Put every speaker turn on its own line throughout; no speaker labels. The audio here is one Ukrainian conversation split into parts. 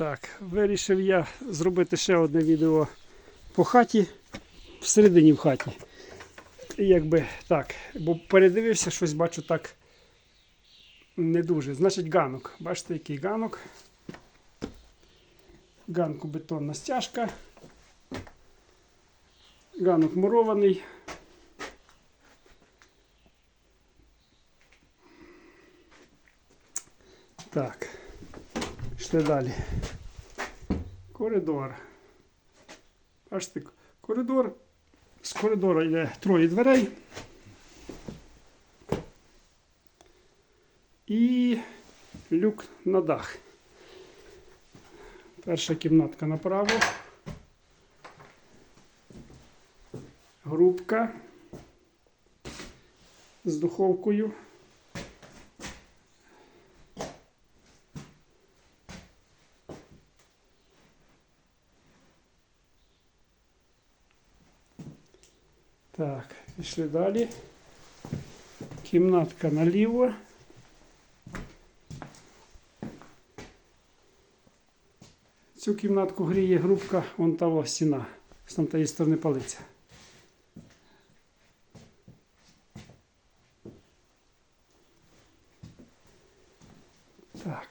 Так, вирішив я зробити ще одне відео по хаті, всередині в хаті. Якби так, бо передивився, щось бачу так не дуже. Значить, ганок. Бачите, який ганок. Ганку бетонна стяжка. Ганок мурований. Так. Пішли далі. Коридор. Бачите, коридор. З коридора йде троє дверей. І люк на дах. Перша кімнатка направо. Грубка з духовкою. Так, пішли далі. Кімнатка наліво. Цю кімнатку гріє грубка, вон того стіна, з там тієї сторони палиця. Так.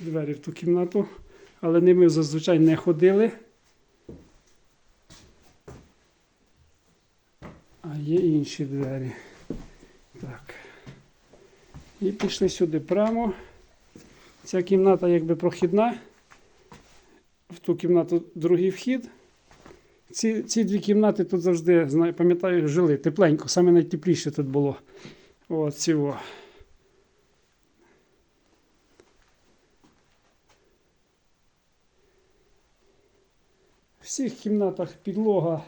Двері в ту кімнату, але ними зазвичай не ходили. Є інші двері. Так. І пішли сюди прямо. Ця кімната якби прохідна. В ту кімнату другий вхід. Ці, ці дві кімнати тут завжди, пам'ятаю, жили тепленько, саме найтепліше тут було. От цього. В всіх кімнатах підлога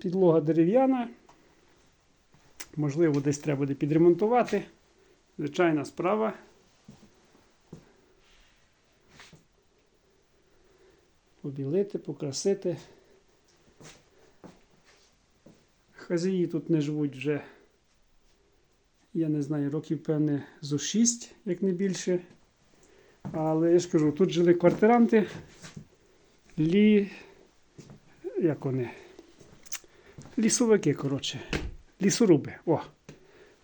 Підлога дерев'яна. Можливо, десь треба буде підремонтувати. Звичайна справа. Побілити, покрасити. Хазії тут не живуть вже, я не знаю, років, певне, зо 6, як не більше. Але я ж кажу, тут жили квартиранти. Лі. Як вони? Лісовики, коротше. Лісоруби. О,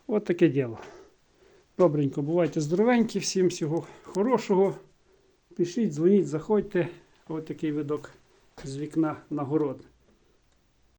от таке діло. Добренько, бувайте здоровенькі, всім всього хорошого. Пишіть, дзвоніть, заходьте. Ось такий видок з вікна на.